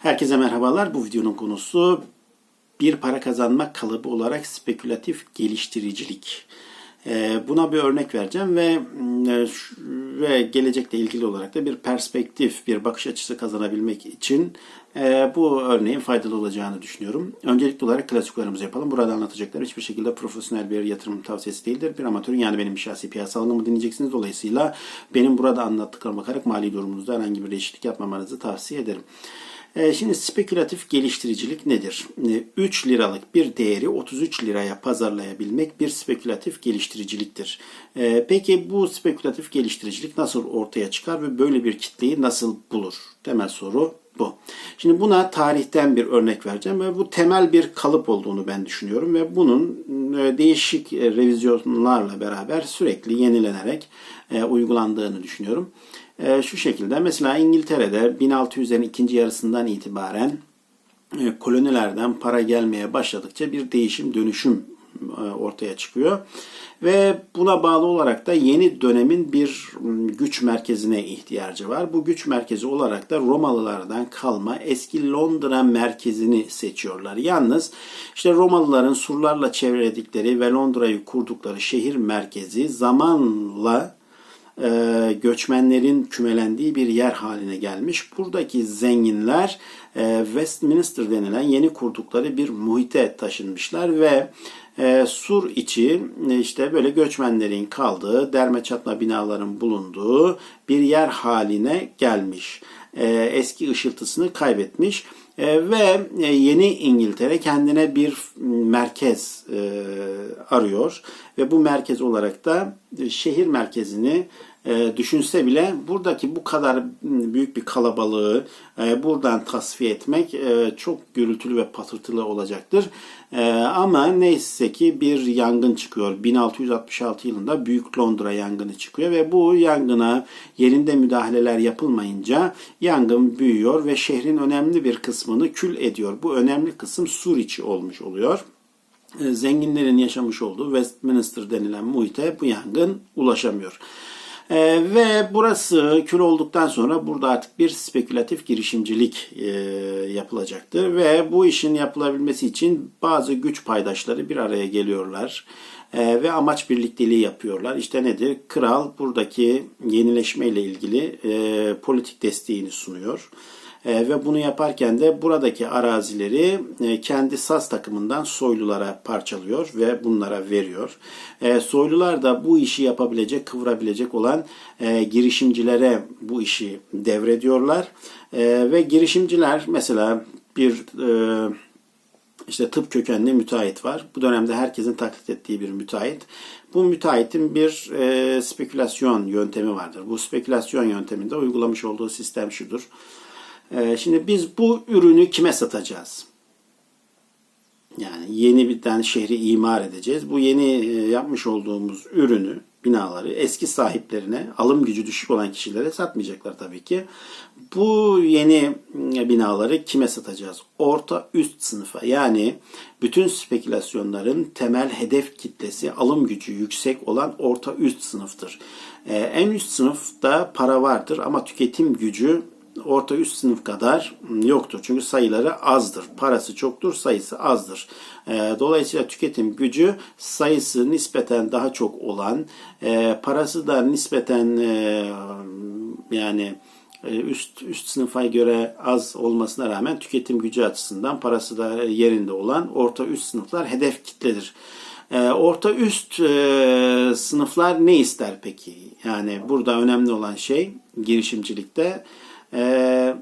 Herkese merhabalar. Bu videonun konusu bir para kazanma kalıbı olarak spekülatif geliştiricilik. Ee, Buna bir örnek vereceğim ve e, şu- ve gelecekle ilgili olarak da bir perspektif, bir bakış açısı kazanabilmek için e, bu örneğin faydalı olacağını düşünüyorum. Öncelikli olarak klasik uyarımızı yapalım. Burada anlatacaklarım hiçbir şekilde profesyonel bir yatırım tavsiyesi değildir. Bir amatörün yani benim şahsi piyasa alanımı dinleyeceksiniz. Dolayısıyla benim burada anlattıklarıma bakarak mali durumunuzda herhangi bir değişiklik yapmamanızı tavsiye ederim. E, Şimdi spekülatif geliştiricilik nedir? E, 3 liralık bir değeri 33 liraya pazarlayabilmek bir spekülatif geliştiriciliktir. E, Peki bu spekülatif geliştiricilik nasıl ortaya çıkar ve böyle bir kitleyi nasıl bulur? Temel soru bu. Şimdi buna tarihten bir örnek vereceğim ve bu temel bir kalıp olduğunu ben düşünüyorum ve bunun e, değişik e, revizyonlarla beraber sürekli yenilenerek e, uygulandığını düşünüyorum. E, Şu şekilde mesela İngiltere'de 1600'lerin ikinci yarısından itibaren e, kolonilerden para gelmeye başladıkça bir değişim dönüşüm e, ortaya çıkıyor. Ve buna bağlı olarak da yeni dönemin bir güç merkezine ihtiyacı var. Bu güç merkezi olarak da Romalılardan kalma eski Londra merkezini seçiyorlar. Yalnız işte Romalıların surlarla çevreledikleri ve Londra'yı kurdukları şehir merkezi zamanla e, göçmenlerin kümelendiği bir yer haline gelmiş. Buradaki zenginler e, Westminster denilen yeni kurdukları bir muhite taşınmışlar ve e, sur içi e, işte böyle göçmenlerin kaldığı, derme çatma binaların bulunduğu bir yer haline gelmiş. E, eski ışıltısını kaybetmiş. E, ve e, yeni İngiltere kendine bir merkez arıyor ve bu merkez olarak da şehir merkezini e, düşünse bile buradaki bu kadar büyük bir kalabalığı e, buradan tasfiye etmek e, çok gürültülü ve patırtılı olacaktır. E, ama neyse ki bir yangın çıkıyor. 1666 yılında Büyük Londra yangını çıkıyor ve bu yangına yerinde müdahaleler yapılmayınca yangın büyüyor ve şehrin önemli bir kısmını kül ediyor. Bu önemli kısım sur içi olmuş oluyor zenginlerin yaşamış olduğu Westminster denilen muhite bu yangın ulaşamıyor. E, ve burası kül olduktan sonra burada artık bir spekülatif girişimcilik e, yapılacaktır. Ve bu işin yapılabilmesi için bazı güç paydaşları bir araya geliyorlar. E, ve amaç birlikteliği yapıyorlar. İşte nedir? Kral buradaki yenileşme ile ilgili e, politik desteğini sunuyor. E, ve bunu yaparken de buradaki arazileri e, kendi saz takımından soylulara parçalıyor ve bunlara veriyor. E, soylular da bu işi yapabilecek, kıvırabilecek olan e, girişimcilere bu işi devrediyorlar. E, ve girişimciler mesela bir e, işte tıp kökenli müteahhit var. Bu dönemde herkesin taklit ettiği bir müteahhit. Bu müteahhitin bir e, spekülasyon yöntemi vardır. Bu spekülasyon yönteminde uygulamış olduğu sistem şudur. E, şimdi biz bu ürünü kime satacağız? Yani yeni bir tane şehri imar edeceğiz. Bu yeni e, yapmış olduğumuz ürünü, binaları eski sahiplerine, alım gücü düşük olan kişilere satmayacaklar tabii ki. Bu yeni e, binaları kime satacağız? Orta üst sınıfa. Yani bütün spekülasyonların temel hedef kitlesi alım gücü yüksek olan orta üst sınıftır. E, En üst sınıfta para vardır ama tüketim gücü orta üst sınıf kadar yoktur. Çünkü sayıları azdır. Parası çoktur, sayısı azdır. Ee, Dolayısıyla tüketim gücü sayısı nispeten daha çok olan, e, parası da nispeten e, yani e, üst üst sınıfa göre az olmasına rağmen tüketim gücü açısından parası da yerinde olan orta üst sınıflar hedef kitledir. Orta üst e, sınıflar ne ister peki? Yani burada önemli olan şey girişimcilikte e,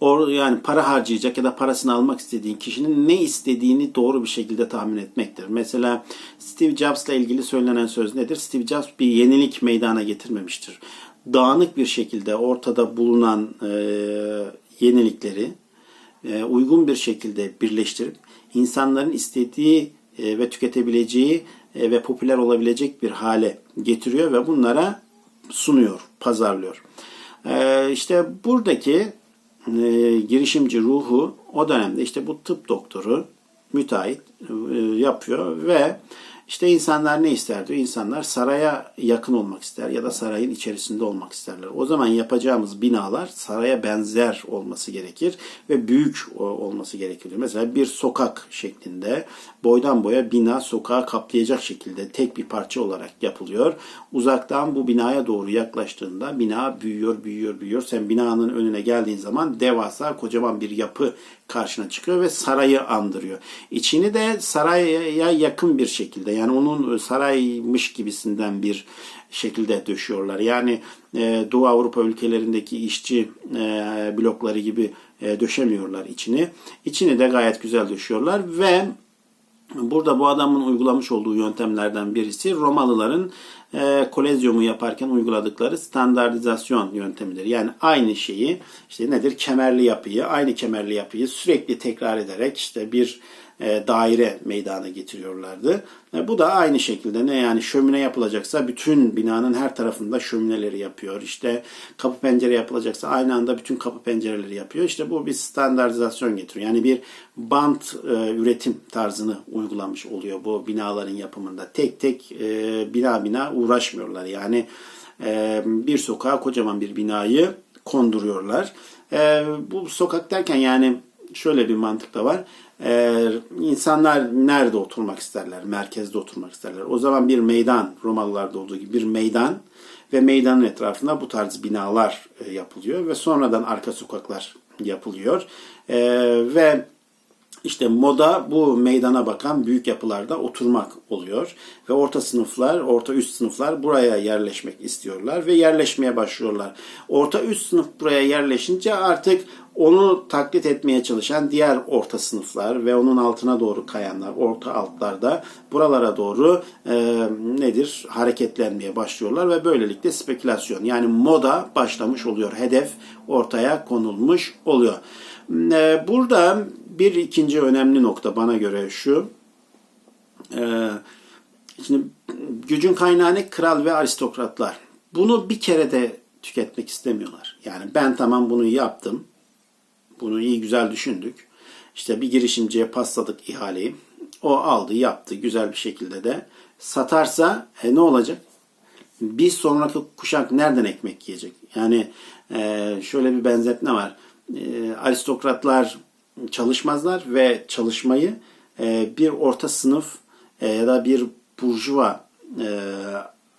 or, yani para harcayacak ya da parasını almak istediğin kişinin ne istediğini doğru bir şekilde tahmin etmektir. Mesela Steve Jobs'la ilgili söylenen söz nedir? Steve Jobs bir yenilik meydana getirmemiştir. Dağınık bir şekilde ortada bulunan e, yenilikleri e, uygun bir şekilde birleştirip insanların istediği e, ve tüketebileceği e, ve popüler olabilecek bir hale getiriyor ve bunlara sunuyor, pazarlıyor. E, işte buradaki e, girişimci ruhu o dönemde işte bu tıp doktoru müteahhit e, yapıyor ve İşte insanlar ne ister diyor? İnsanlar saraya yakın olmak ister ya da sarayın içerisinde olmak isterler. O zaman yapacağımız binalar saraya benzer olması gerekir ve büyük o- olması gerekir. Mesela bir sokak şeklinde boydan boya bina sokağı kaplayacak şekilde tek bir parça olarak yapılıyor. Uzaktan bu binaya doğru yaklaştığında bina büyüyor, büyüyor, büyüyor. Sen binanın önüne geldiğin zaman devasa kocaman bir yapı karşına çıkıyor ve sarayı andırıyor. İçini de saraya yakın bir şekilde yani onun saraymış gibisinden bir şekilde döşüyorlar. Yani e, Doğu Avrupa ülkelerindeki işçi e, blokları gibi e, döşemiyorlar içini. İçini de gayet güzel döşüyorlar ve Burada bu adamın uygulamış olduğu yöntemlerden birisi Romalıların e, kolezyumu yaparken uyguladıkları standartizasyon yöntemidir. Yani aynı şeyi işte nedir kemerli yapıyı, aynı kemerli yapıyı sürekli tekrar ederek işte bir daire meydana getiriyorlardı. E, bu da aynı şekilde ne yani şömine yapılacaksa bütün binanın her tarafında şömineleri yapıyor. İşte kapı pencere yapılacaksa aynı anda bütün kapı pencereleri yapıyor. İşte bu bir standartizasyon getiriyor. Yani bir bant e, üretim tarzını uygulamış oluyor bu binaların yapımında. Tek tek e, bina bina uğraşmıyorlar. Yani e, bir sokağa kocaman bir binayı konduruyorlar. E, bu sokak derken yani şöyle bir mantık da var. Ee, insanlar nerede oturmak isterler? Merkezde oturmak isterler. O zaman bir meydan, Romalılarda olduğu gibi bir meydan ve meydanın etrafında bu tarz binalar e, yapılıyor ve sonradan arka sokaklar yapılıyor. Ee, ve işte moda bu meydana bakan büyük yapılarda oturmak oluyor. Ve orta sınıflar, orta üst sınıflar buraya yerleşmek istiyorlar ve yerleşmeye başlıyorlar. Orta üst sınıf buraya yerleşince artık onu taklit etmeye çalışan diğer orta sınıflar ve onun altına doğru kayanlar, orta altlarda buralara doğru e, nedir hareketlenmeye başlıyorlar ve böylelikle spekülasyon yani moda başlamış oluyor. Hedef ortaya konulmuş oluyor. E, burada bir ikinci önemli nokta bana göre şu. E, şimdi gücün kaynağı ne? Kral ve aristokratlar. Bunu bir kere de tüketmek istemiyorlar. Yani ben tamam bunu yaptım. Bunu iyi güzel düşündük. İşte bir girişimciye pasladık ihaleyi. O aldı, yaptı güzel bir şekilde de. Satarsa e, ne olacak? Bir sonraki kuşak nereden ekmek yiyecek? Yani e, şöyle bir benzetme var. E, aristokratlar çalışmazlar ve çalışmayı e, bir orta sınıf e, ya da bir burjuva e,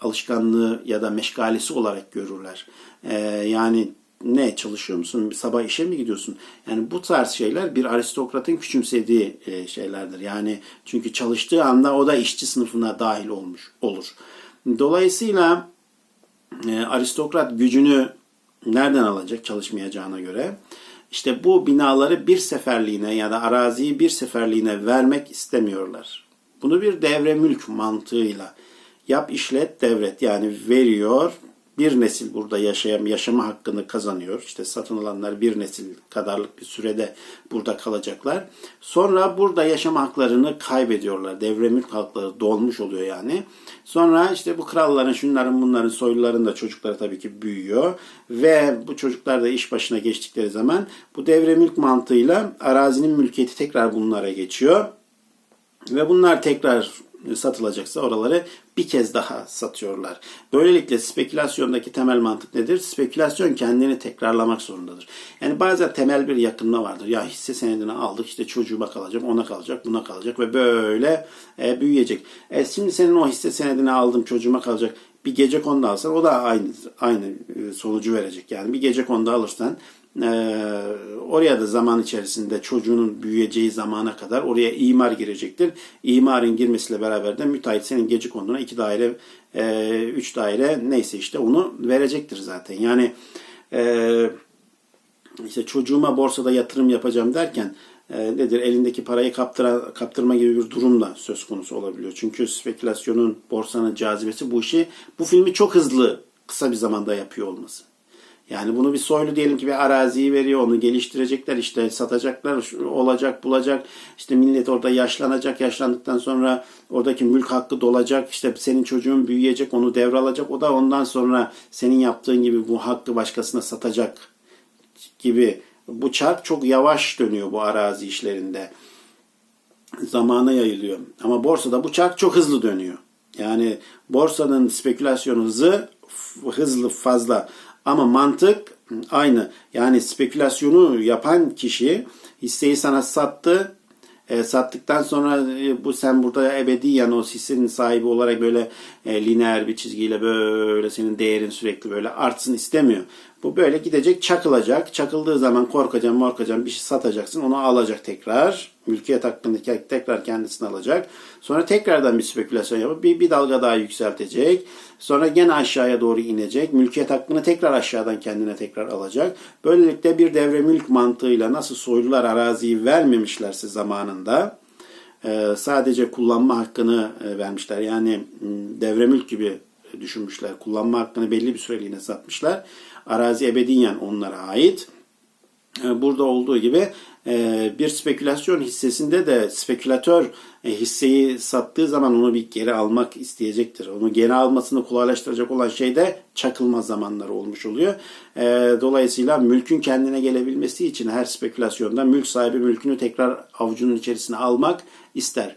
alışkanlığı ya da meşgalesi olarak görürler. E, yani ne çalışıyor musun? Sabah işe mi gidiyorsun? Yani bu tarz şeyler bir aristokratın küçümsediği e, şeylerdir. Yani çünkü çalıştığı anda o da işçi sınıfına dahil olmuş olur. Dolayısıyla e, aristokrat gücünü nereden alacak çalışmayacağına göre? İşte bu binaları bir seferliğine ya da araziyi bir seferliğine vermek istemiyorlar. Bunu bir devre mülk mantığıyla yap işlet devret yani veriyor bir nesil burada yaşayan yaşama hakkını kazanıyor. İşte satın alanlar bir nesil kadarlık bir sürede burada kalacaklar. Sonra burada yaşama haklarını kaybediyorlar. Devre mülk hakları dolmuş oluyor yani. Sonra işte bu kralların, şunların, bunların, soyluların da çocukları tabii ki büyüyor. Ve bu çocuklar da iş başına geçtikleri zaman bu devre mülk mantığıyla arazinin mülkiyeti tekrar bunlara geçiyor. Ve bunlar tekrar satılacaksa oraları bir kez daha satıyorlar. Böylelikle spekülasyondaki temel mantık nedir? Spekülasyon kendini tekrarlamak zorundadır. Yani bazen temel bir yakınma vardır. Ya hisse senedini aldık işte çocuğuma kalacak, ona kalacak, buna kalacak ve böyle e, büyüyecek. E, şimdi senin o hisse senedini aldım çocuğuma kalacak. Bir gece konuda alsan o da aynı aynı e, sonucu verecek. Yani bir gece konuda alırsan ee, oraya da zaman içerisinde çocuğunun büyüyeceği zamana kadar oraya imar girecektir. İmarın girmesiyle beraber de müteahhit senin gece konduğuna iki daire, e, üç daire neyse işte onu verecektir zaten. Yani e, işte çocuğuma borsada yatırım yapacağım derken e, nedir elindeki parayı kaptıra, kaptırma gibi bir durum da söz konusu olabiliyor. Çünkü spekülasyonun borsanın cazibesi bu işi bu filmi çok hızlı kısa bir zamanda yapıyor olması. Yani bunu bir soylu diyelim ki bir araziyi veriyor, onu geliştirecekler işte satacaklar, olacak, bulacak. İşte millet orada yaşlanacak, yaşlandıktan sonra oradaki mülk hakkı dolacak. İşte senin çocuğun büyüyecek, onu devralacak. O da ondan sonra senin yaptığın gibi bu hakkı başkasına satacak gibi. Bu çark çok yavaş dönüyor bu arazi işlerinde. zamana yayılıyor. Ama borsada bu çark çok hızlı dönüyor. Yani borsanın spekülasyon hızı hızlı fazla ama mantık aynı. Yani spekülasyonu yapan kişi hisseyi sana sattı. E, sattıktan sonra e, bu sen burada ebediyen o hissenin sahibi olarak böyle e, lineer bir çizgiyle böyle senin değerin sürekli böyle artsın istemiyor. Bu böyle gidecek çakılacak. Çakıldığı zaman korkacaksın morkacaksın bir şey satacaksın onu alacak tekrar. Mülkiyet hakkını ke- tekrar kendisine alacak. Sonra tekrardan bir spekülasyon yapıp bir, bir dalga daha yükseltecek. Sonra gene aşağıya doğru inecek. Mülkiyet hakkını tekrar aşağıdan kendine tekrar alacak. Böylelikle bir devre mülk mantığıyla nasıl soylular araziyi vermemişlerse zamanında e, sadece kullanma hakkını e, vermişler. Yani devre mülk gibi düşünmüşler. Kullanma hakkını belli bir süreliğine satmışlar. Arazi ebediyen onlara ait. E, Burada olduğu gibi e, bir spekülasyon hissesinde de spekülatör e, hisseyi sattığı zaman onu bir geri almak isteyecektir. Onu geri almasını kolaylaştıracak olan şey de çakılma zamanları olmuş oluyor. Dolayısıyla mülkün kendine gelebilmesi için her spekülasyonda mülk sahibi mülkünü tekrar avucunun içerisine almak ister.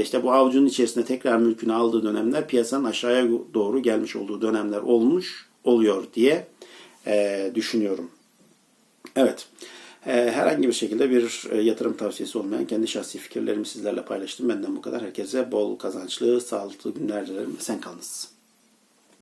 İşte bu avucunun içerisine tekrar mülkünü aldığı dönemler piyasanın aşağıya doğru gelmiş olduğu dönemler olmuş oluyor diye düşünüyorum. Evet. Ee, Herhangi bir şekilde bir e, yatırım tavsiyesi olmayan kendi şahsi fikirlerimi sizlerle paylaştım. Benden bu kadar. Herkese bol kazançlı, sağlıklı günler dilerim. Sen kalınız.